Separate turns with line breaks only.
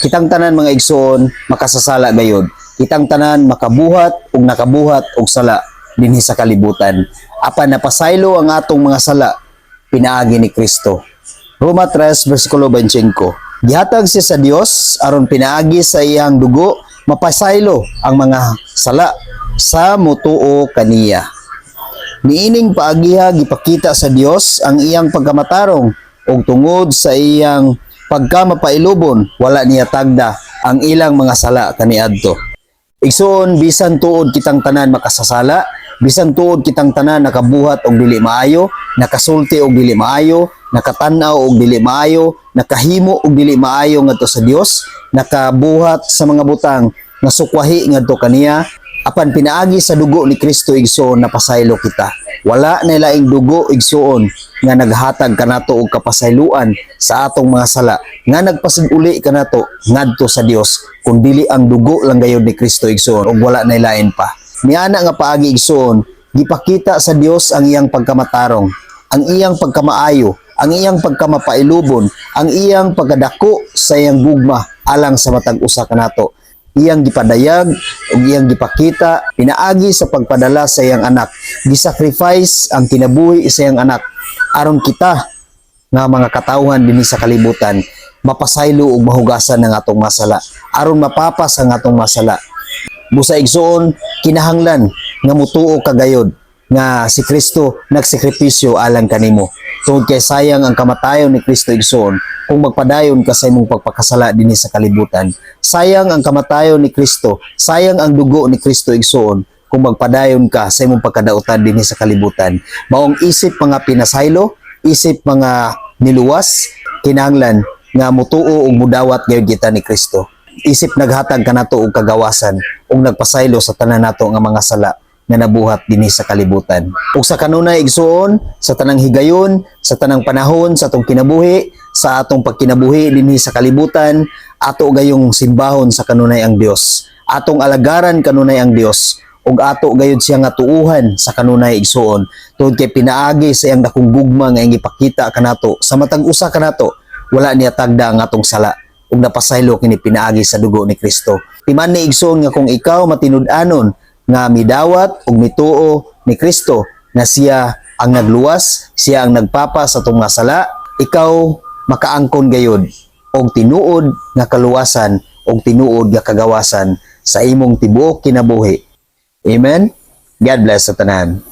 Kitang tanan mga igsoon makasasala gayud. Kitang tanan makabuhat ug nakabuhat og sala dinhi sa kalibutan. Apan napasaylo ang atong mga sala pinaagi ni Kristo. Roma 3 versikulo 25. Gihatag siya sa Dios aron pinaagi sa iyang dugo mapasaylo ang mga sala sa mutuo kaniya. Niining paagiha gipakita sa Dios ang iyang pagkamatarong ug tungod sa iyang pagkamapailubon wala niya tagda ang ilang mga sala kaniadto. Igsoon bisan tuod kitang tanan makasasala, bisan tuod kitang tanan nakabuhat og dili maayo, nakasulti og dili maayo, nakatan-aw og dili maayo, nakahimo og dili maayo ngadto sa Dios, nakabuhat sa mga butang nga sukwahi ngadto kaniya, apan pinaagi sa dugo ni Kristo igsoon napasaylo kita. Wala na laing dugo igsoon nga naghatag kanato og kapasayloan sa atong mga sala nga nagpasiguli kanato ngadto sa Dios kun dili ang dugo lang gayud ni Kristo igsoon ug wala na lain pa. Niana nga paagi igsoon gipakita sa Dios ang iyang pagkamatarong, ang iyang pagkamaayo, ang iyang pagkamapailubon, ang iyang pagkadako sa iyang gugma alang sa matag usa kanato iyang gipadayag ug iyang gipakita pinaagi sa pagpadala sa iyang anak. Gisacrifice ang kinabuhi sa iyang anak. Aron kita nga mga katawhan dinhi sa kalibutan mapasaylo ug mahugasan ng atong masala. Aron mapapas ang atong masala. Busa igsoon kinahanglan nga mutuo kagayod nga si Kristo nagsakripisyo alang kanimo. Tungod kay sayang ang kamatayon ni Kristo igsoon kung magpadayon ka sa imong pagpakasala dinhi sa kalibutan. Sayang ang kamatayon ni Kristo sayang ang dugo ni Kristo igsoon kung magpadayon ka sa imong pagkadautan dinhi sa kalibutan. Maong isip mga pinasaylo isip mga niluwas kinahanglan nga mutuo ug mudawat gayud kita ni Kristo. Isip naghatag kanato og kagawasan ug nagpasaylo sa tanan nato nga mga sala nga nabuhat dinhi sa kalibutan. Ug sa kanunay igsuon, sa tanang higayon, sa tanang panahon sa atong kinabuhi, sa atong pagkinabuhi dinhi sa kalibutan, ato gayong simbahon sa kanunay ang Dios. Atong alagaran kanunay ang Dios ug ato gayud siya nga tuuhan sa kanunay igsuon tungod kay pinaagi sa iyang dakong gugma nga ipakita kanato sa matag usa kanato wala niya tagda ang atong sala ug napasaylo kini pinaagi sa dugo ni Kristo. Timan ni igsoon nga kung ikaw matinud-anon nga midawat ug mituo ni Kristo nga siya ang nagluwas, siya ang nagpapa sa atong mga sala, ikaw makaangkon gayud og tinuod nga kaluwasan og tinuod nga kagawasan sa imong tibuok kinabuhi. Amen. God bless sa tanan.